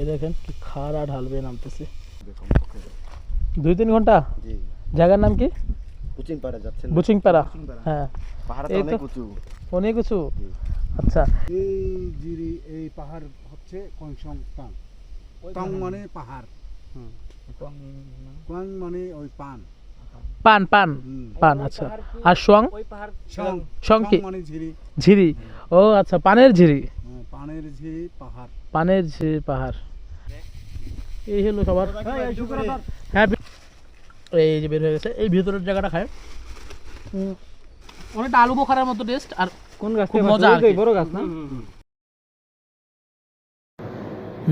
এই দেখেন কি খাড়া ঢালবে নামতেছে। দুই তিন ঘণ্টা? জায়গার নাম কি? কোচিং পাড়া যাচ্ছেন বুচিংপাড়া হ্যাঁ। অনেক উঁচু। অনেক আচ্ছা। এই জিরি এই পাহাড় হচ্ছে কংসং মানে পাহাড়। কোয়াং মানে ওই পান। পান পান। পান আচ্ছা। আর সোয়াং সং সং কি? মানে ঝিরি। ঝিরি। ও আচ্ছা পানের ঝিরি। হ্যাঁ, পানের ঝিরি পাহাড়। পানের ঝিরি পাহাড়। এই হলো সবার। হ্যাঁ এই যে বের হয়ে গেছে। এই ভিতরের জায়গাটা খায়। অনেকটা আলু বোখারার মতো টেস্ট আর কোন গাছ মজা আর কি। বড় গাছ না?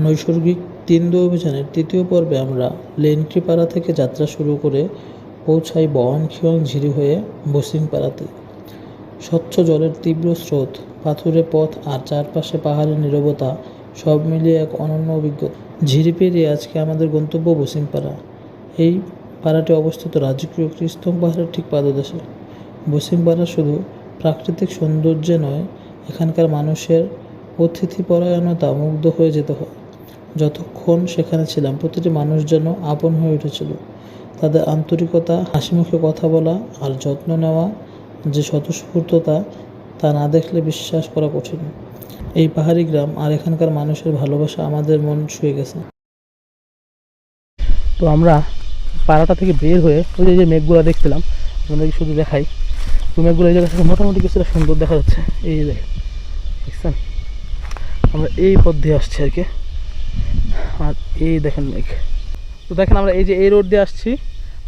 নৈসর্গিক তিন্দু অভিযানের তৃতীয় পর্বে আমরা লেনক্রিপাড়া থেকে যাত্রা শুরু করে পৌঁছাই বহনখিয়ং ঝিরি হয়ে বসিংপাড়াতে স্বচ্ছ জলের তীব্র স্রোত পাথুরে পথ আর চারপাশে পাহাড়ের নীরবতা সব মিলিয়ে এক অনন্য অভিজ্ঞতা। ঝিরি পেরিয়ে আজকে আমাদের গন্তব্য বসিংপাড়া এই পাড়াটি অবস্থিত রাজকীয় কৃষ্ণ পাহাড়ের ঠিক পাদদেশে। বসিংপাড়া শুধু প্রাকৃতিক সৌন্দর্যে নয়, এখানকার মানুষের অতিথিপরায়ণতা মুগ্ধ হয়ে যেতে হয়। যতক্ষণ সেখানে ছিলাম, প্রতিটি মানুষ যেন আপন হয়ে উঠেছিল। তাদের আন্তরিকতা, হাসিমুখে কথা বলা আর যত্ন নেওয়া যে স্বতঃস্ফূর্ততা, তা না দেখলে বিশ্বাস করা কঠিন। এই পাহাড়ি গ্রাম আর এখানকার মানুষের ভালোবাসা আমাদের মন ছুঁয়ে গেছে। তো আমরা পাড়াটা থেকে বের হয়ে ওই যে- মেঘগুলো দেখছিলাম আপনাদেরকে শুধু দেখাই। তো মেঘগুলো এই জায়গা থেকে মোটামুটি কিছুটা সুন্দর দেখা যাচ্ছে। এই যে দেখছেন? আমরা এই পথ দিয়ে আসছি আর কি। আর এই দেখেন মেঘ। তো দেখেন আমরা এই যে এই রোড দিয়ে আসছি,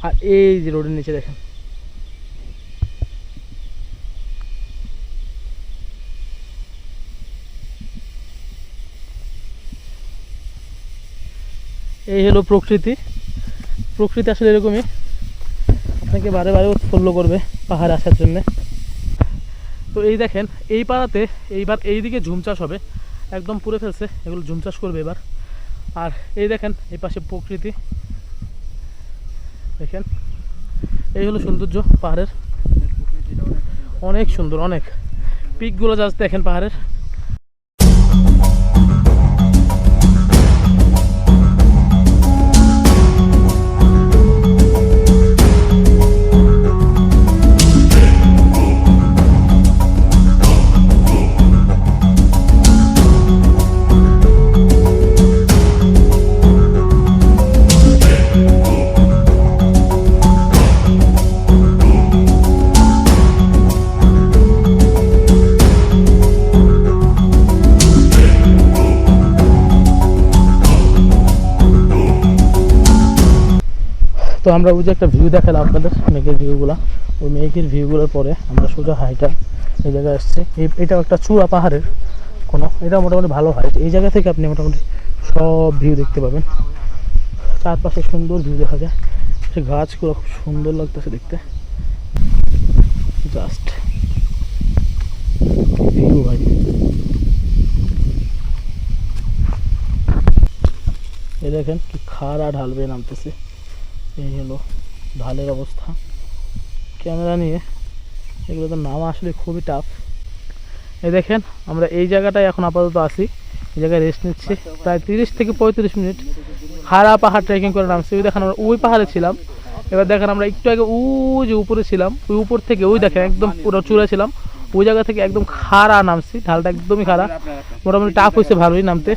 আর এই যে রোডের নিচে দেখেন। এই হলো প্রকৃতি। প্রকৃতি আসলে এরকমই। আপনাকে বারে বারে উৎফুল্ল করবে পাহাড়ে আসার জন্যে। তো এই দেখেন, এই পাড়াতে এইবার এই দিকে ঝুম চাষ হবে। একদম পুড়ে ফেলছে, এগুলো ঝুম চাষ করবে এবার। আর এই দেখেন, এই পাশে প্রকৃতি। দেখেন, এই হলো সৌন্দর্য পাহাড়ের। অনেক সুন্দর, অনেক। পিকগুলো জাস্ট দেখেন পাহাড়ের। তো আমরা ওই যে একটা ভিউ দেখালাম আপনাদের মেঘের ভিউগুলো ওই মেঘের ভিউগুলোর পরে আমরা সোজা হাইটা এই জায়গায় আসছি। এটাও একটা চূড়া পাহাড়ের কোনো এটা মোটামুটি ভালো হাইট এই জায়গা থেকে আপনি মোটামুটি সব ভিউ দেখতে পাবেন। চারপাশে সুন্দর ভিউ দেখা যায়। সে গাছগুলো খুব সুন্দর লাগতেছে দেখতে। জাস্ট ভিউ ভাই। এই দেখেন কি খাড়া ঢালবে নামতেছে। এই হলো ঢালের অবস্থা। ক্যামেরা নিয়ে এগুলো তো নামা আসলে খুবই টাফ এই দেখেন, আমরা এই জায়গাটায় এখন আপাতত আছি। এই জায়গায় রেস্ট নিচ্ছি। প্রায় তিরিশ থেকে পঁয়ত্রিশ মিনিট। খাড়া পাহাড় ট্রেকিং করে নামছি। ওই দেখেন আমরা ওই পাহাড়ে ছিলাম। এবার দেখেন আমরা একটু আগে ওই যে উপরে ছিলাম, ওই উপর থেকে ওই দেখেন একদম পুরো চূড়া ছিলাম। ওই জায়গা থেকে একদম খাড়া নামছি। ঢালটা একদমই খাড়া। মোটামুটি টাফ হয়েছে ভালোই নামতে।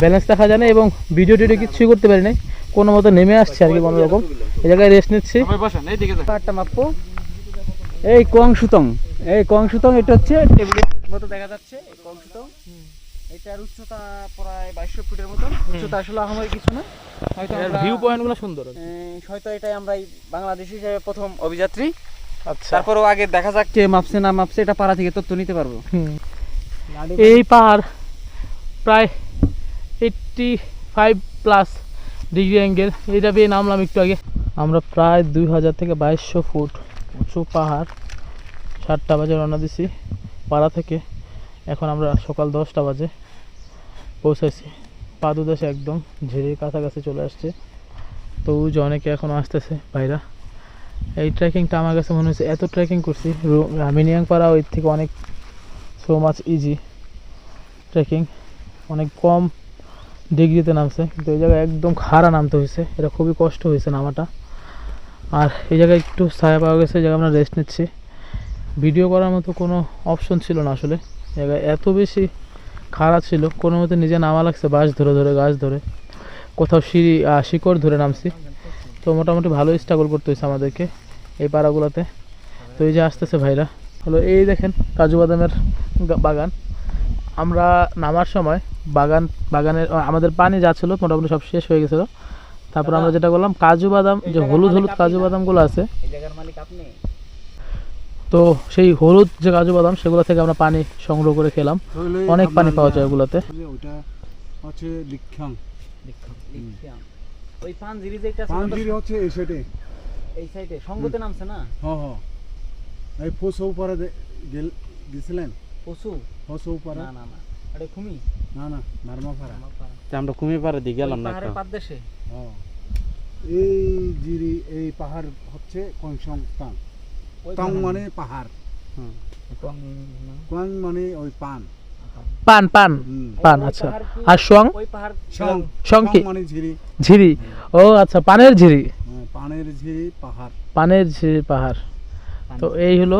ব্যালেন্স দেখা যায় না এবং ভিডিও টিডিও কিছুই করতে পারি নাই। কোনো মতো নেমে আসছে আর কি কোনো রকম। এই জায়গায় রেস্ট নিচ্ছি। পাহাড়টা মাপবো। এই কংসুতং এই কংসুতং এটা হচ্ছে টেবিলের মতো দেখা যাচ্ছে এই কংসুতং। এটার উচ্চতা প্রায় বাইশশো ফুটের মতন উচ্চতা আসলে আমাদের কিছু না। হয়তো ভিউ পয়েন্টগুলো সুন্দর। হয়তো এটাই আমরা বাংলাদেশ হিসেবে প্রথম অভিযাত্রী। আচ্ছা। তারপরেও আগে দেখা যাক কে মাপছে না মাপছে এটা পাড়া থেকে তথ্য নিতে পারব। এই পাহাড় প্রায় eighty five plus degree angle. এইটা বেয়ে নামলাম একটু আগে। আমরা প্রায় দুই হাজার থেকে বাইশশো ফুট উঁচু পাহাড়। সাতটা বাজে রওনা দিছি। পাড়া থেকে এখন আমরা সকাল দশটা বাজে পৌঁছেছি। পাদুদেশে একদম ঝিরির কাছাকাছি চলে আসছে। তো যে অনেকে এখনও আসতেছে বাইরা এই ট্রেকিংটা আমার কাছে মনে হচ্ছে এত ট্রেকিং করছি। মিনিয়াং পাড়া ওই থেকে অনেক সো মাচ ইজি ট্রেকিং। অনেক কম ডিগ্রিতে নামছে, কিন্তু এই জায়গায় একদম খাড়া নামতে হয়েছে। এটা খুবই কষ্ট হয়েছে নামাটা। আর এই জায়গায় একটু ছায়া পাওয়া গেছে, এই জায়গায় আমরা রেস্ট নিচ্ছি। ভিডিও করার মতো কোনো অপশন ছিল না আসলে। জায়গায় এত বেশি খাড়া ছিল, কোনো মতে নিজে নামা লাগছে, বাঁশ ধরে ধরে, গাছ ধরে। কোথাও সিঁড়ি শিকড় ধরে নামছি। তো মোটামুটি ভালোই স্ট্রাগল করতে হয়েছে আমাদেরকে এই পাড়াগুলোতে। তো এই যে আসতেছে ভাইরা। হলো এই দেখেন কাজু বাদামের বাগান। আমরা নামার সময় বাগান বাগানের আমাদের পানি যা ছিল মোটামুটি সব শেষ হয়ে গেছিল। তারপর আমরা যেটা করলাম কাজু বাদাম যে হলুদ হলুদ কাজু বাদামগুলো আছে। এই জায়গার মালিক আপনি? তো সেই হলুদ যে কাজু বাদাম সেগুলো থেকে আমরা পানি সংগ্রহ করে খেলাম। অনেক পানি পাওয়া যায় ওগুলোতে। যে ওইটা হচ্ছে লিখ্যাং লিখিয়াম। ওই পানজিরি যেটা আছে, পাঞ্জিরি হচ্ছে এই সাইডে এই নামছে না? হ্যাঁ হ্যাঁ। এই ফোসৌ পারে গেল গেছিলেন? পশু? ফোসৌ পারে না না না। এটা খুমি? না না নার্মাপাড়া আমরা কুমি পারে দিয়ে গেলাম না পাহাড়ের পাদদেশে? এই জিরি এই পাহাড় হচ্ছে কংসং তাং তাং পাহাড়। মানে পাহাড়। কোয়াং মানে ওই পান। পান পান হুম। পান আচ্ছা। আর সং সং কি? মানে ঝিরি। ও আচ্ছা পানের ঝিরি। পানের ঝিরি পাহাড়। পানের ঝিরি পাহাড়। তো এই হলো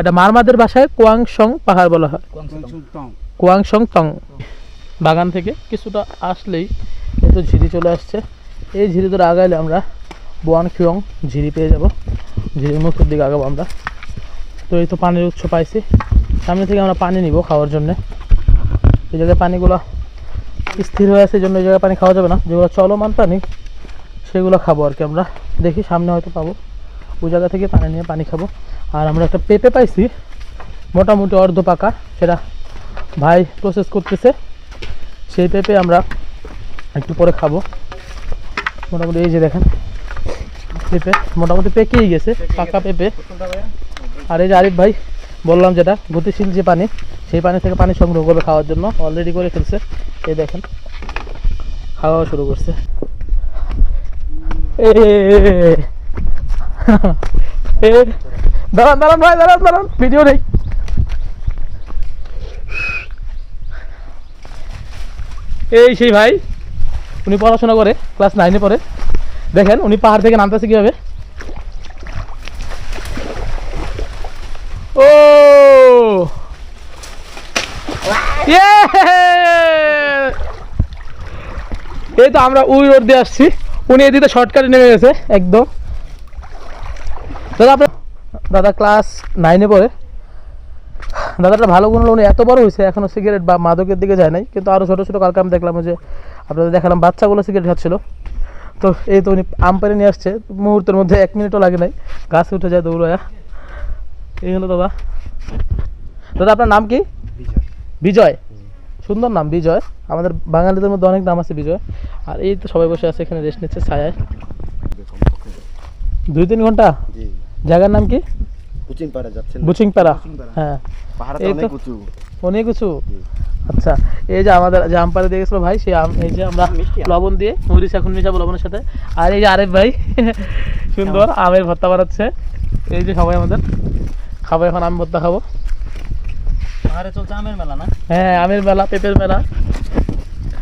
এটা মারমাদের ভাষায় কোয়াংসং পাহাড় বলা হয়। কোয়াংসং টং বাগান থেকে কিছুটা আসলেই কিন্তু ঝিরি চলে আসছে। এই ঝিরি ধরে আগাইলে আমরা বোয়ান খিয়ং ঝিরি পেয়ে যাব। ঝিরির মুখের দিকে আগাবো আমরা। তো এই তো পানির উৎস পাইছি। সামনে থেকে আমরা পানি নিব খাওয়ার জন্য। এই জায়গায় পানিগুলো স্থির হয়ে আছে এই জন্য এই জায়গায় পানি খাওয়া যাবে না। যেগুলো চলমান পানি সেগুলো খাব আর কি আমরা। দেখি সামনে হয়তো পাবো। ওই জায়গা থেকে পানি নিয়ে পানি খাব। আর আমরা একটা পেঁপে পাইছি মোটামুটি অর্ধ পাকা সেটা ভাই প্রসেস করতেছে সেই পেঁপে আমরা একটু পরে খাব মোটামুটি এই যে দেখেন পেঁপে মোটামুটি পেকেই গেছে পাকা পেঁপে আর এই যে আরিফ ভাই বললাম যেটা গতিশীল যে পানি সেই পানি থেকে পানি সংগ্রহ করবে খাওয়ার জন্য অলরেডি করে ফেলছে এই দেখেন খাওয়া শুরু করছে এ দাঁড়ান দাঁড়ান ভাই, দাঁড়ান দাঁড়ান। ভিডিও নেই। এই সেই ভাই, উনি পড়াশোনা করে, ক্লাস নাইনে পড়ে। দেখেন, উনি পাহাড় থেকে নামতেছে কীভাবে? ও! এই তো আমরা উই রোড দিয়ে আসছি। উনি এদিকে শর্টকাটে নেমে গেছে, একদম। দাদা দাদা ক্লাস নাইনে পড়ে। দাদাটা ভালো গুণ উনি এত বড় হয়েছে এখনও সিগারেট বা মাদকের দিকে যায় নাই। কিন্তু আরও ছোটো ছোটো কালকে আমি দেখলাম যে আপনাদের দেখালাম বাচ্চাগুলো সিগারেট খাচ্ছিল। তো এই তো উনি আম পেরে নিয়ে আসছে মুহূর্তের মধ্যে এক মিনিটও লাগে নাই। গাছে উঠে যায় দৌড়ায়া। এই হলো দাদা। দাদা আপনার নাম কি? বিজয়। সুন্দর নাম বিজয়। আমাদের বাঙালিদের মধ্যে অনেক নাম আছে বিজয়। আর এই তো সবাই বসে আছে এখানে রেস্ট নিচ্ছে ছায়ায়। দুই তিন ঘণ্টা? জায়গার নাম কি? যাচ্ছেন বুচিংপাড়া হ্যাঁ। অনেক উঁচু। অনেক আচ্ছা এই যে আমাদের যে আম পাড়ে দিয়ে গেছিল ভাই সেই আম এই যে আমরা লবণ দিয়ে মরিচ এখন মিশাবো লবণের সাথে। আর এই যে আরেফ ভাই সুন্দর আমের ভর্তা বানাচ্ছে। এই যে সবাই আমাদের খাব এখন আম ভর্তা খাব। পাহাড়ে চলছে আমের মেলা না? হ্যাঁ আমের মেলা পেঁপের মেলা।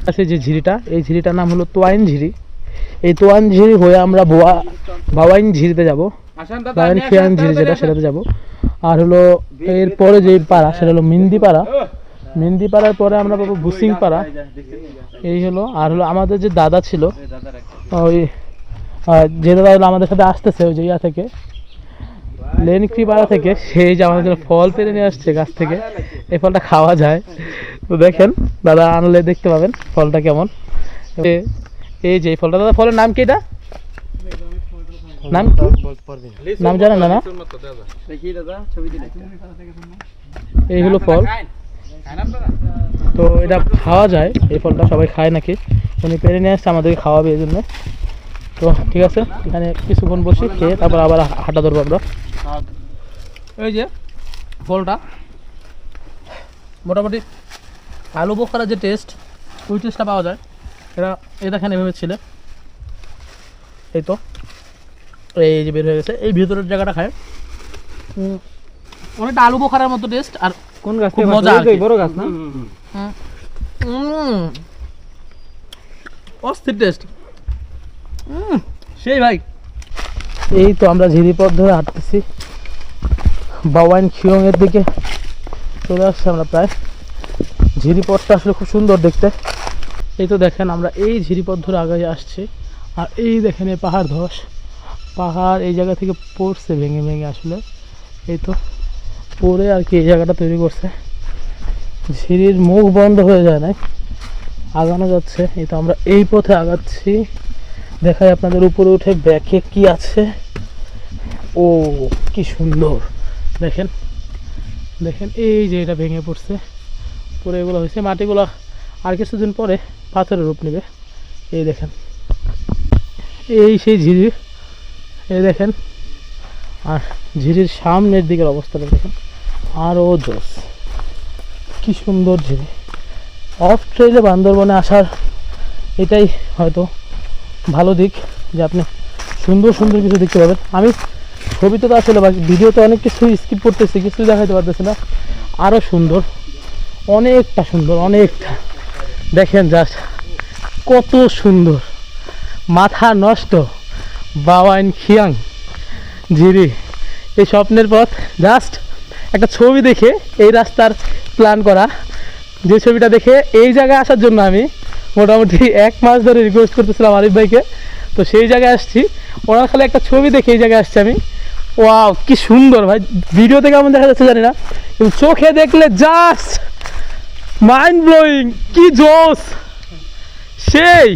আছে যে ঝিরিটা এই ঝিরিটার নাম হলো তোয়াইন ঝিরি। এই তোয়াইন ঝিরি হয়ে আমরা বোয়া বাওয়াইন ঝিরিতে যাব। বাওয়াইন খিয়ান ঝিরি যেটা সেটাতে যাব। আর হলো এরপরে যে পাড়া সেটা হলো মিন্দি পাড়া মিন্দি পাড়ার পরে আমরা পাবো ভুসিং পাড়া। এই হলো আর হলো আমাদের যে দাদা ছিল ওই যে দাদা হলো আমাদের সাথে আসতেছে ওই যে ইয়া থেকে লেনক্রি পাড়া থেকে সেই যে আমাদের জন্য ফল পেরে নিয়ে আসছে গাছ থেকে। এই ফলটা খাওয়া যায়। তো দেখেন দাদা আনলে দেখতে পাবেন ফলটা কেমন। এই যে এই ফলটা দাদা ফলের নাম কি এটা? নাম কি? নাম জানেন না না? এই হলো ফল। তো এটা খাওয়া যায়, এই ফলটা সবাই খায় নাকি? উনি পেরে নিয়ে আসছে, আমাদেরকে খাওয়াবে এই জন্য। তো ঠিক আছে, এখানে কিছুক্ষণ বসি, খেয়ে তারপর আবার হাঁটা ধরবো আমরা। এই যে ফলটা, মোটামুটি আলু বোখারা যে টেস্ট ওই টেস্টটা পাওয়া যায়। এটা এই দেখেন এভাবে ছিল এই তো। এই যে বের হয়ে গেছে এই ভিতরের জায়গাটা খায়। অনেকটা আলু বোখারার মতো টেস্ট আর কোন গাছ খুব মজা। বড় গাছ না? উম, অস্থির টেস্ট সেই ভাই। এই তো আমরা ঝিরিপথ ধরে হাঁটতেছি। বাওয়াইন খিয়ং এর দিকে চলে আসছি আমরা প্রায়। ঝিরিপথটা আসলে খুব সুন্দর দেখতে। এই তো দেখেন আমরা এই ঝিরিপথ ধরে আগে আসছি। আর এই দেখেন এই পাহাড় ধস। পাহাড় এই জায়গা থেকে পড়ছে, ভেঙে ভেঙে আসলে। এই তো পড়ে আর কি এই জায়গাটা তৈরি করছে। সিঁড়ির মুখ বন্ধ হয়ে যায় না আগানো যাচ্ছে। এই তো আমরা এই পথে আগাচ্ছি। দেখাই আপনাদের উপরে উঠে ব্যাকে কি আছে। ও, কি সুন্দর। দেখেন দেখেন এই যে এটা ভেঙে পড়ছে। পরে এগুলো হয়েছে, মাটিগুলো আর কিছুদিন পরে পাথরের রূপ নেবে। এই দেখেন, এই সেই ঝিরি এই দেখেন, আর ঝিরির সামনের দিকের অবস্থাটা দেখেন আরও জোস কি সুন্দর ঝিরি। অফ ট্রেলে বান্দরবনে আসার এটাই হয়তো ভালো দিক যে আপনি সুন্দর সুন্দর কিছু দেখতে পাবেন। আমি ছবিতে তো আসলে বাকি ভিডিওতে অনেক কিছু স্কিপ করতেছি কিছু দেখাতে পারতেছি না। আরও সুন্দর, অনেকটা সুন্দর, অনেকটা। দেখেন জাস্ট কত সুন্দর। মাথা নষ্ট। বাওয়াইন খিয়াং ঝিরি এই স্বপ্নের পথ জাস্ট একটা ছবি দেখে এই রাস্তার প্ল্যান করা। যে ছবিটা দেখে এই জায়গায় আসার জন্য আমি মোটামুটি এক মাস ধরে রিকোয়েস্ট করতেছিলাম আরিফ ভাইকে। তো সেই জায়গায় আসছি। ওনার খালি একটা ছবি দেখে এই জায়গায় আসছি আমি। ওয়াও, কি সুন্দর ভাই। ভিডিওতে কেমন দেখা যাচ্ছে, জানি না। কিন্তু চোখে দেখলে জাস্ট মাইন্ড ব্লোয়িং কি জোস সেই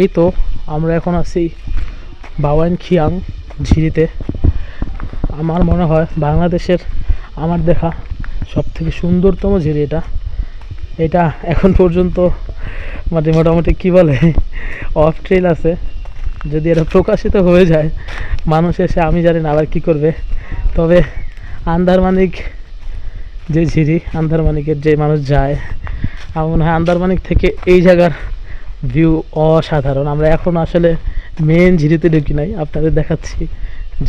এই তো আমরা এখন আছি বাওয়াইন খিয়াং ঝিরিতে। আমার মনে হয় বাংলাদেশের আমার দেখা সব থেকে সুন্দরতম ঝিরি এটা। এটা এখন পর্যন্ত মানে মোটামুটি কী বলে অফ ট্রেল আছে। যদি এটা প্রকাশিত হয়ে যায়, মানুষ এসে আমি জানি না আবার কী করবে। তবে আন্দারমানিক যে ঝিরি, আন্দারমানিকের যে মানুষ যায়, আমার মনে হয় আন্দারমানিক থেকে এই জায়গার ভিউ অসাধারণ। আমরা এখন আসলে মেন ঝিরিতে ঢুকি নাই, আপনাদের দেখাচ্ছি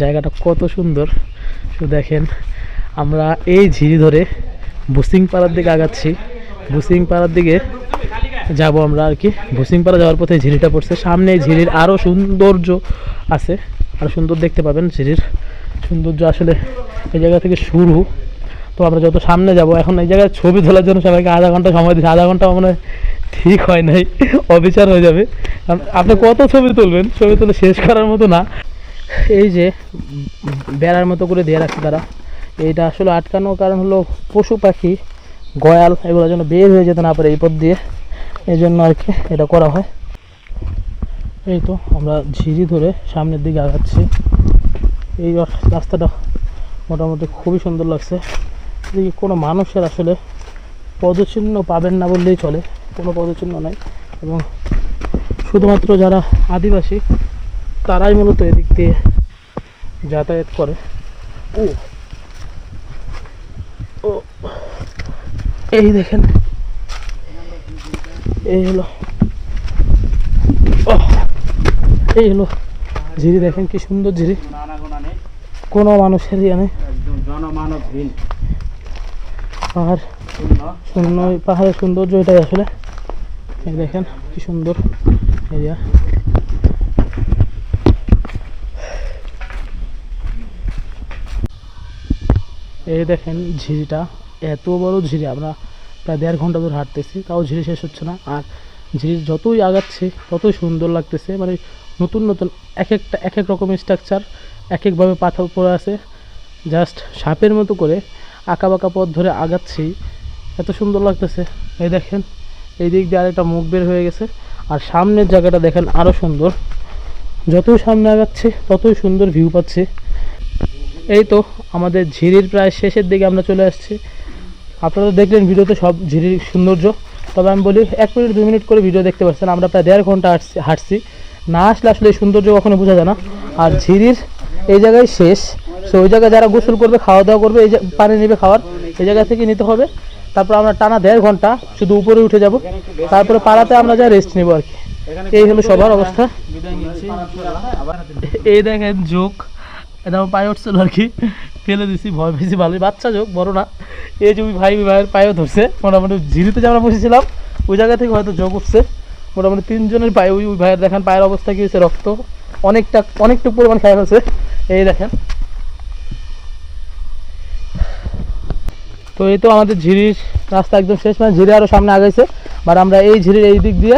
জায়গাটা কত সুন্দর। শুধু দেখেন, আমরা এই ঝিরি ধরে বুসিং পাড়ার দিকে আগাচ্ছি। বুসিং পাড়ার দিকে যাব আমরা আর কি। বুসিং পাড়া যাওয়ার পথে ঝিরিটা পড়ছে। সামনে ঝিরির আরও সৌন্দর্য আছে। আরও সুন্দর দেখতে পাবেন ঝিরির। সৌন্দর্য আসলে এই জায়গা থেকে শুরু। তো আমরা যত সামনে যাব, এখন এই জায়গায় ছবি তোলার জন্য সবাইকে আধা ঘণ্টা সময় দিচ্ছে। আধা ঘণ্টা মনে ঠিক হয় নাই, অবিচার হয়ে যাবে। কারণ আপনি কত ছবি তুলবেন? ছবি তুলে শেষ করার মতো না। এই যে বেড়ার মতো করে দিয়ে রাখছে তারা। এইটা আসলে আটকানোর কারণ হলো পশু পাখি, গয়াল, এগুলো যেন বের হয়ে যেতে না পারে এই পথ দিয়ে। এই জন্য আর কি এটা করা হয়। এই তো আমরা ঝিরি ধরে সামনের দিকে আগাচ্ছি। এই রাস্তাটা মোটামুটি খুবই সুন্দর লাগছে। এদিকে কোনো মানুষের আসলে পদচিহ্ন পাবেন না বললেই চলে, কোনো পদচিহ্ন নাই। এবং শুধুমাত্র যারা আদিবাসী, তারাই মূলত এদিক দিয়ে যাতায়াত করে। ও। ও। এই দেখেন। এই হলো। এই হলো ঝিরি, দেখেন কি সুন্দর ঝিরি। কোনো মানুষের ইয়ে নেই পাহাড় শূন্য পাহাড়ের সৌন্দর্য এটাই আসলে। এই দেখেন কি সুন্দর এরিয়া এই দেখেন ঝিরিটা, এত বড় ঝিরি, আমরা প্রায় দেড় ঘণ্টা ধরে হাঁটতেছি, তাও ঝিরি শেষ হচ্ছে না। আর ঝিরির যতই আগাচ্ছে, ততই সুন্দর লাগতেছে মানে নতুন নতুন এক একটা এক এক রকমের স্ট্রাকচার এক একভাবে পাথর পড়ে আছে। জাস্ট সাপের মতো করে আঁকা বাঁকা পথ ধরে আগাচ্ছি। এত সুন্দর লাগতেছে। এই দেখেন এই দিক দিয়ে আরেকটা মুখ বের হয়ে গেছে। আর সামনের জায়গাটা দেখেন আরও সুন্দর। যতই সামনে আগাচ্ছে, ততই সুন্দর ভিউ পাচ্ছে। এই তো আমাদের ঝিরির প্রায় শেষের দিকে আমরা চলে আসছি। আপনারা দেখলেন ভিডিওতে সব ঝিরির সৌন্দর্য। তবে আমি বলি, এক মিনিট দু মিনিট করে ভিডিও দেখতে পাচ্ছেন আমরা প্রায় দেড় ঘণ্টা হাঁটছি হাঁটছি। না আসলে আসলে সৌন্দর্য কখনো বোঝা যায় না। আর ঝিরির এই জায়গায় শেষ। সো ওই জায়গায় যারা গোসল করবে খাওয়া দাওয়া করবে, এই পানি নেবে খাওয়ার, এই জায়গা থেকে নিতে হবে। তারপর আমরা টানা দেড় ঘণ্টা শুধু উপরে উঠে যাব। তারপরে পাড়াতে আমরা যা রেস্ট নেব আর কি। এই হলো সবার অবস্থা। এই দেখেন যোগ এটা আমার পায়ে উঠছিল আর কি। ফেলে দিছি, ভয় পেয়েছি ভালোই। বাচ্চা যোগ বড় না। এই যে ওই ভাই ভাইয়ের পায়েও ধরছে। মোটামুটি ঝিরিতে যে আমরা বসেছিলাম, ওই জায়গা থেকে হয়তো যোগ উঠছে। মোটামুটি তিনজনের পায়ে, ওই ওই ভাইয়ের দেখেন পায়ের অবস্থা কি হয়েছে, রক্ত। অনেকটা, অনেকটুকু পরিমাণ খেয়ে ফেলছে এই দেখেন। তো এই তো আমাদের ঝিরির রাস্তা একদম শেষ মানে ঝিরি আরও সামনে আগাইছে, বাট আমরা এই ঝিরির এই দিক দিয়ে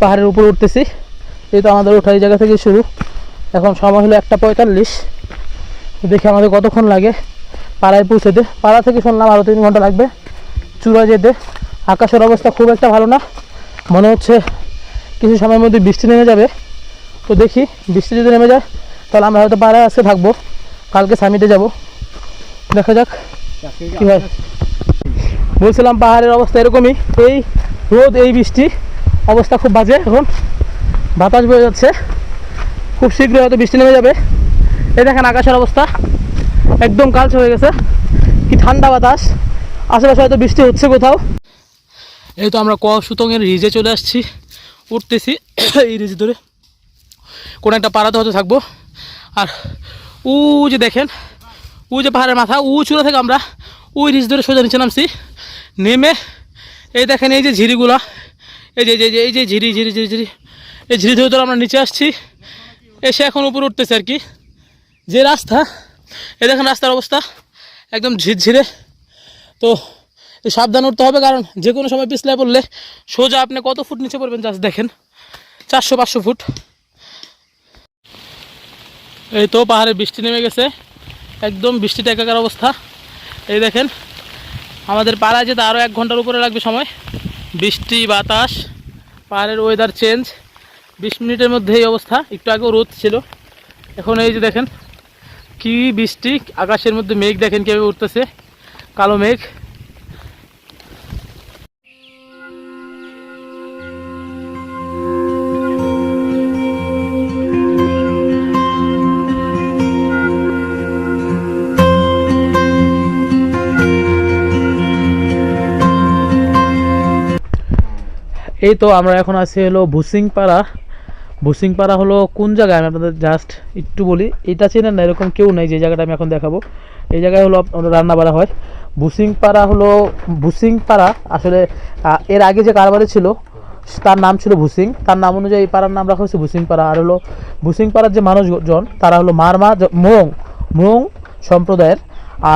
পাহাড়ের উপর উঠতেছি। এই তো আমাদের ওঠা এই জায়গা থেকে শুরু। এখন সময় হলো একটা পঁয়তাল্লিশ। দেখি আমাদের কতক্ষণ লাগে। পাড়ায় পৌঁছতে পাড়া থেকে শুনলাম আরও তিন ঘণ্টা লাগবে। চূড়া যেতে আকাশের অবস্থা খুব একটা ভালো না। মনে হচ্ছে কিছু সময়ের মধ্যে বৃষ্টি নেমে যাবে। তো দেখি বৃষ্টি যদি নেমে যায়, তাহলে আমরা হয়তো পাড়ায় আজকে থাকব। কালকে সামিটে যাব। দেখা যাক। বলছিলাম পাহাড়ের অবস্থা এরকমই। এই রোদ, এই বৃষ্টি, অবস্থা খুব বাজে এখন। বাতাস বয়ে যাচ্ছে। খুব শীঘ্রই হয়তো বৃষ্টি নেমে যাবে। এই দেখেন আকাশের অবস্থা। একদম কালচে হয়ে গেছে। কি ঠান্ডা বাতাস। আশেপাশে হয়তো বৃষ্টি হচ্ছে কোথাও। এই তো আমরা ক সুতংয়ের রিজে চলে আসছি। উঠতেছি এই রিজ ধরে। কোনো একটা পাড়াতে হয়তো থাকব। আর উ যে দেখেন উ যে পাহাড়ের মাথা উ চূড়া থেকে আমরা ওই রিজ ধরে সোজা নিচে নামছি। নেমে এই দেখেন এই যে ঝিরিগুলা, এই যে, এই যে- এই যে ঝিরি ঝিরি ঝিরি ঝিরি, এই ঝিরি ধরে ধরে আমরা নিচে আসছি। এসে এখন উপরে উঠতেছে আর কি। যে রাস্তা, এই দেখেন রাস্তার অবস্থা, একদম ঝিরঝিরে। তো সাবধান উঠতে হবে, কারণ যে কোনো সময় পিছলে পড়লে সোজা আপনি কত ফুট নিচে পড়বেন জাস্ট দেখেন। চারশো, পাঁচশো ফুট। এই তো পাহাড়ে বৃষ্টি নেমে গেছে। একদম বৃষ্টিতে একাকার অবস্থা। এই দেখেন, আমাদের পাড়ায় যেতে আরও এক ঘণ্টার উপরে লাগবে সময়। বৃষ্টি, বাতাস, পাহাড়ের ওয়েদার চেঞ্জ বিশ মিনিটের মধ্যে এই অবস্থা। একটু আগেও রোদ ছিল। এখন এই যে দেখেন, কি বৃষ্টি, আকাশের মধ্যে মেঘ দেখেন কীভাবে উঠতেছে। কালো মেঘ। এই তো আমরা এখন আছি হলো ভুসিংপাড়া। ভুসিংপাড়া হলো কোন জায়গায়? আমি আপনাদের জাস্ট একটু বলি, এটা চেনেন না? এরকম কেউ নেই যে জায়গাটা আমি এখন দেখাবো। এই জায়গায় হলো রান্না বাড়া হয়। ভুসিংপাড়া হলো, ভুসিংপাড়া আসলে এর আগে যে কারবারে ছিল, তার নাম ছিল ভুসিং। তার নাম অনুযায়ী পাড়ার নাম রাখা হয়েছে ভুসিংপাড়া। আর হলো ভুসিংপাড়ার যে মানুষজন, তারা হলো মারমা মোং মোং সম্প্রদায়ের।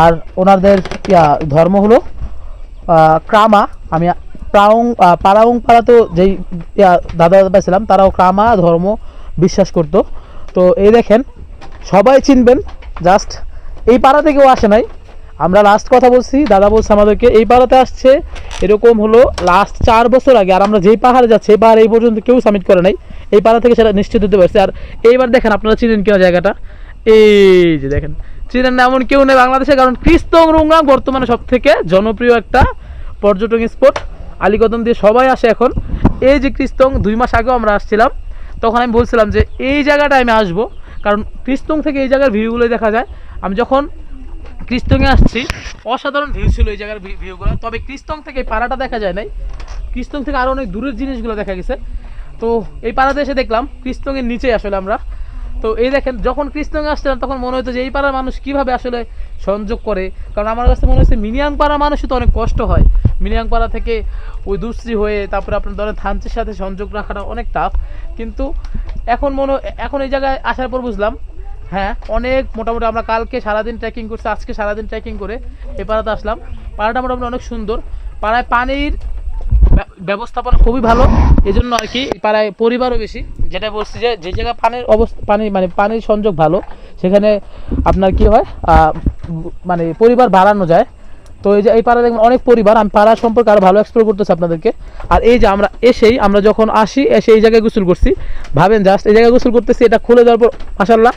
আর ওনাদের ধর্ম হলো ক্রামা। আমি প্রাউং পারাউং পাড়াতেও যেই দাদা দাদা ছিলাম, তারাও ক্রামা, ধর্ম, বিশ্বাস করতো। তো এই দেখেন, সবাই চিনবেন জাস্ট এই পাড়া থেকেও আসে নাই। আমরা লাস্ট কথা বলছি, দাদা বলছে আমাদেরকে, এই পাড়াতে আসছে, এরকম হলো লাস্ট চার বছর আগে, আর আমরা যেই পাহাড়ে যাচ্ছি এই পাহাড়ে এই পর্যন্ত কেউ সামিট করে নাই। এই পাড়া থেকে সেটা নিশ্চিত হতে পারছে। আর এইবার দেখেন, আপনারা চিনেন কিনা জায়গাটা? এই যে দেখেন, চিনেন না, এমন কেউ নেই বাংলাদেশে, কারণ ক্রিস্তং রুংরাং বর্তমানে সব থেকে জনপ্রিয় একটা পর্যটন স্পট আলিকদম দিয়ে সবাই আসে এখন। এই যে ক্রিস্তং দুই মাস আগেও আমরা আসছিলাম। তখন আমি বলছিলাম যে, এই জায়গাটায় আমি আসব। কারণ ক্রিস্তং থেকে এই জায়গার ভিউগুলো দেখা যায়। আমি যখন ক্রিস্তংয়ে আসছি, অসাধারণ ভিউ ছিল এই জায়গার ভিউগুলো তবে ক্রিস্তং থেকে পাড়াটা দেখা যায় নাই। ক্রিস্তং থেকে আরও অনেক দূরের জিনিসগুলো দেখা গেছে। তো এই পাড়াতে এসে দেখলাম ক্রিস্তংয়ের নিচে আসলে আমরা। তো এই দেখেন, যখন কৃষ্ণগঞ্জ আসছিলাম, তখন মনে হতো যে এই পাড়ার মানুষ কীভাবে আসলে সংযোগ করে? কারণ আমার কাছে মনে হচ্ছে মিনিয়াং পাড়ার মানুষই তো অনেক কষ্ট হয়। মিনিয়াং পাড়া থেকে ওই দুশ্রী হয়ে তারপরে আপনার ধরেন থানচির সাথে সংযোগ রাখাটা অনেক টাফ কিন্তু এখন মনে এখন এই জায়গায় আসার পর বুঝলাম হ্যাঁ অনেক মোটামুটি আমরা কালকে সারাদিন ট্রেকিং করছি, আজকে সারাদিন ট্রেকিং করে এ পাড়াতে আসলাম। পাড়াটা মোটামুটি অনেক সুন্দর। পাড়ায় পানির ব্যবস্থাপনা খুবই ভালো। এই জন্য আর কি পাড়ায় পরিবারও বেশি। যেটা বলছি যে যে জায়গায় পানির অবস্থা, পানি মানে পানির সংযোগ ভালো, সেখানে আপনার কি হয় মানে পরিবার বাড়ানো যায়। তো এই যে, এই পাড়া দেখবেন অনেক পরিবার, আমি পাড়া সম্পর্কে আরও ভালো এক্সপ্লোর করতেছি আপনাদেরকে। আর এই যে, আমরা এসেই, আমরা যখন আসি, এসে এই জায়গায় গোসল করছি। ভাবেন জাস্ট এই জায়গায় গোসল করতেছি, এটা খুলে দেওয়ার পর মাসাল্লাহ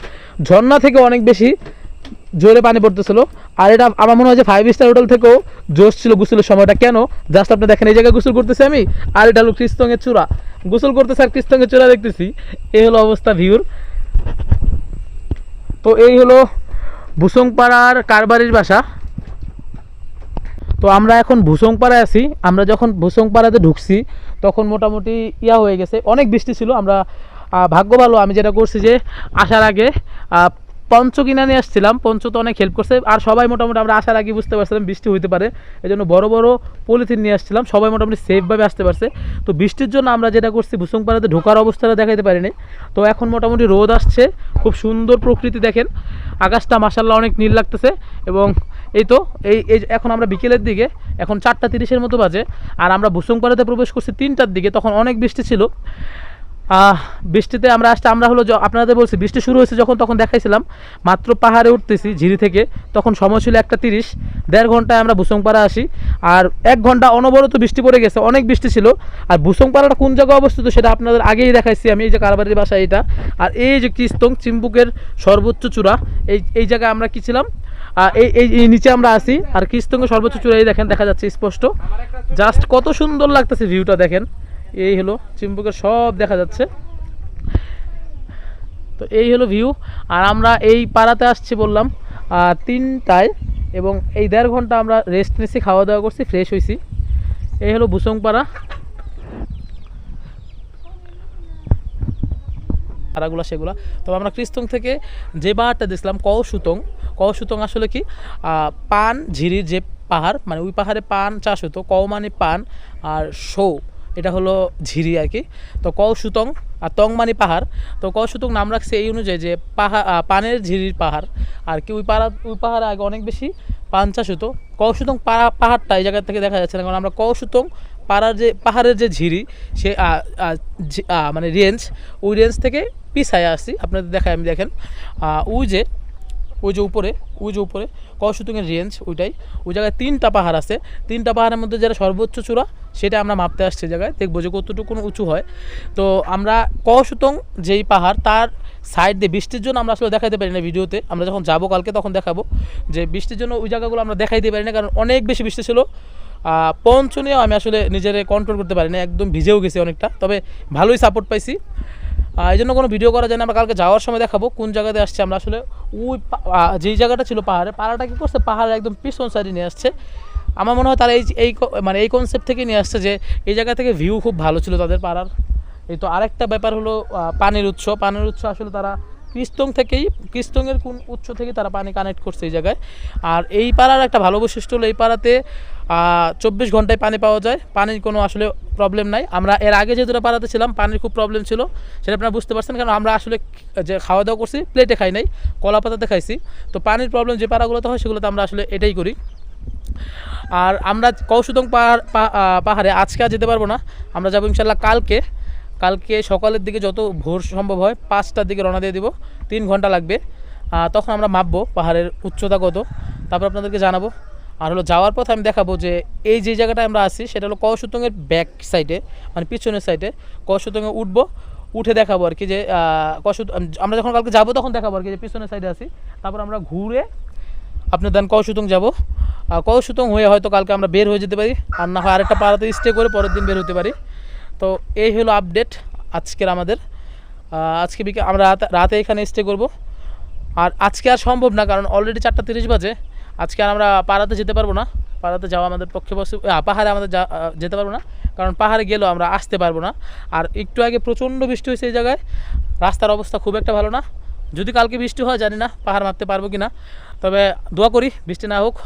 ঝর্ণা থেকে অনেক বেশি জোরে পানি পড়তেছিল। আর এটা আমার মনে হয় যে ফাইভ স্টার হোটেল থেকেও জোশ ছিল, গোসলের সময়টা। কেন? জাস্ট আপনি দেখেন, এই জায়গায় গোসল করতেছি আমি, আর এটা হলো কৃষ্ণঙ্গের চূড়া। গোসল করতেছে আর কৃষ্ণঙ্গের চূড়া দেখতেছি, এই হলো অবস্থা ভিউর তো এই হলো ভুসংপাড়ার কারবারির বাসা। তো আমরা এখন ভুসংপাড়ায় আছি। আমরা যখন ভুসংপাড়াতে ঢুকছি, তখন মোটামুটি ইয়া হয়ে গেছে। অনেক বৃষ্টি ছিল। আমরা ভাগ্য ভালো, আমি যেটা করছি যে, আসার আগে পঞ্চ কিনা নিয়ে আসছিলাম পঞ্চ তো অনেক হেল্প করছে। আর সবাই মোটামুটি আমরা আসার আগে বুঝতে পারছিলাম বৃষ্টি হইতে পারে এই জন্য বড় বড় পলিথিন নিয়ে আসছিলাম, সবাই মোটামুটি সেফভাবে আসতে পারছে। তো বৃষ্টির জন্য আমরা যেটা করছি ভুসংপাড়াতে ঢোকার অবস্থাটা দেখাইতে পারিনি। তো এখন মোটামুটি রোদ আসছে, খুব সুন্দর প্রকৃতি দেখেন। আকাশটা মাসাল্লাহ অনেক নীল লাগতেছে এবং এই তো, এই এই এখন আমরা বিকেলের দিকে, এখন চারটা তিরিশের মতো বাজে, আর আমরা ভুসংপাড়াতে প্রবেশ করছি তিনটার দিকে, তখন অনেক বৃষ্টি ছিল। বৃষ্টিতে আমরা আসতে আমরা হলো আপনাদের বলছি, বৃষ্টি শুরু হয়েছে যখন তখন দেখাইছিলাম, মাত্র পাহাড়ে উঠতেছি ঝিরি থেকে, তখন সময় ছিল একটা তিরিশ, দেড় ঘন্টায় আমরা ভুসংপাড়া আসি, আর এক ঘণ্টা অনবরত বৃষ্টি পড়ে গেছে, অনেক বৃষ্টি ছিল, আর ভুসংপাড়াটা কোন জায়গায় অবস্থিত সেটা আপনাদের আগেই দেখাইছি আমি, এই যে কারবারির বাসা এটা আর এই যে কিস্তং চিম্বুকের সর্বোচ্চ চূড়া, এই এই জায়গায় আমরা কি ছিলাম? এই এই নিচে আমরা আসি, আর কিস্তঙ্গের সর্বোচ্চ চূড়া এই দেখেন, দেখা যাচ্ছে স্পষ্ট, জাস্ট কত সুন্দর লাগতেছে ভিউটা দেখেন এই হলো চিম্বুকের সব দেখা যাচ্ছে। তো এই হলো ভিউ আর আমরা এই পাড়াতে আসছি বললাম তিনটায় এবং এই দেড় ঘণ্টা আমরা রেস্ট নিয়েছি খাওয়া দাওয়া করছি ফ্রেশ হয়েছি এই হলো বুসং পাড়া। পাড়াগুলো সেগুলো। তবে আমরা ক্রিস্তং থেকে যে পাহাড়টা দেখছিলাম কৌসুতং কৌসুতং আসলে কি? পান, ঝিরির যে পাহাড় মানে ওই পাহাড়ে পান চাষ হতো কৌ মানে পান আর শৌ। এটা হলো ঝিরি আর কি। তো কৌসুতং আর তং মানে পাহাড়। তো কৌসুতং নাম রাখছে এই অনুযায়ী যে পাহাড় পানের ঝিরির পাহাড়। আর কি, ওই পাহাড় ওই পাহাড়ে আগে অনেক বেশি পান চাষ হতো। কৌসুতং পাড়া পাহাড়টা এই জায়গা থেকে দেখা যাচ্ছে না, কারণ আমরা কৌসুতং পাড়ার যে পাহাড়ের যে ঝিরি, সে মানে রেঞ্জ ওই রেঞ্জ থেকে পিছায় আসছি আপনাদের দেখায়, আমি দেখেন। ওই যে ওই যে উপরে ওই যে উপরে কৌশুতুঙের রেঞ্জ ওইটাই। ওই জায়গায় তিনটা পাহাড় আছে। তিনটা পাহাড়ের মধ্যে যেটা সর্বোচ্চ চূড়া সেটা আমরা মাপতে আসছি জায়গায়। দেখব যে কতটুকু উঁচু হয়। তো আমরা কৌশুতং যেই পাহাড় তার সাইড দিয়ে বৃষ্টির জন্য আমরা আসলে দেখাইতে পারি না ভিডিওতে। আমরা যখন যাব কালকে তখন দেখাবো। যে বৃষ্টির জন্য ওই জায়গাগুলো আমরা দেখাইতে পারি না কারণ অনেক বেশি বৃষ্টি ছিল। আহ, পঞ্চ নিয়েও আমি আসলে নিজেরে কন্ট্রোল করতে পারি না। একদম ভিজেও গেছি অনেকটা। তবে ভালোই সাপোর্ট পাইছি। এই জন্য কোনো ভিডিও করা যায় না। আমরা কালকে যাওয়ার সময় দেখাবো কোন জায়গাতে আসছে আমরা। আসলে ওই যেই জায়গাটা ছিল পাহাড়ে, পাহাড়টা কী করছে? পাহাড়ে একদম পিছন সাইডে নিয়ে আসছে। আমার মনে হয় তারা এই এই মানে এই কনসেপ্ট থেকে নিয়ে আসছে যে এই জায়গা থেকে ভিউ খুব ভালো ছিল তাদের পাড়ার। এই তো আরেকটা ব্যাপার হলো পানির উৎস। পানির উৎস আসলে তারা কৃস্তং থেকেই, কৃস্তংয়ের কোন উৎস থেকে তারা পানি কানেক্ট করছে এই জায়গায়। আর এই পাড়ার একটা ভালো বৈশিষ্ট্য হলো এই পাড়াতে চব্বিশ ঘন্টায় পানি পাওয়া যায়। পানির কোনো আসলে প্রবলেম নাই। আমরা এর আগে যে দুটো পাড়াতে ছিলাম, পানির খুব প্রবলেম ছিল। সেটা আপনারা বুঝতে পারছেন, কারণ আমরা আসলে যে খাওয়া দাওয়া করছি প্লেটে খাই নাই, কলা পাতাতে খাইছি। তো পানির প্রবলেম যে পাড়াগুলোতে হয়, সেগুলোতে আমরা আসলে এটাই করি। আর আমরা কৌশুতং পাহাড় পাহাড়ে আজকে আর যেতে পারব না। আমরা যাব ইনশাল্লাহ কালকে। কালকে সকালের দিকে যত ভোর সম্ভব হয়, পাঁচটার দিকে রওনা দিয়ে দিব। তিন ঘণ্টা লাগবে। তখন আমরা মাপবো পাহাড়ের উচ্চতা কত। তারপর আপনাদেরকে জানাব। আর হলো যাওয়ার পথে আমি দেখাবো যে এই যে জায়গাটায় আমরা আসি সেটা হলো কৌশুতংয়ের ব্যাক সাইডে মানে পিছনের সাইডে কৌশুতংয়ে উঠবো, উঠে দেখাবো আর কি যে কৌশুত আমরা যখন কালকে যাব তখন দেখাবো আর কি যে পিছনের সাইডে আসি তারপর আমরা ঘুরে আপনার দেন কৌশুতং যাব। কৌশুতং হয়ে হয়তো কালকে আমরা বের হয়ে যেতে পারি। আর না হয় আরেকটা পাড়াতে স্টে করে পরের দিন বের হতে পারি। তো এই হলো আপডেট আজকের আমাদের। আজকে বিকে আমরা রাতে এখানে স্টে করব। আর আজকে আর সম্ভব না, কারণ অলরেডি চারটা তিরিশ বাজে। আজকে আর আমরা পাড়াতে যেতে পারব না। পাড়াতে যাওয়া আমাদের পক্ষে বসে পাহাড়ে আমাদের যেতে পারব না। কারণ পাহাড়ে গেলেও আমরা আসতে পারব না। আর একটু আগে প্রচণ্ড বৃষ্টি হয়েছে এই জায়গায়। রাস্তার অবস্থা খুব একটা ভালো না। যদি কালকে বৃষ্টি হয়, জানি না পাহাড় মারতে পারব কি না তবে দোয়া করি বৃষ্টি না হোক।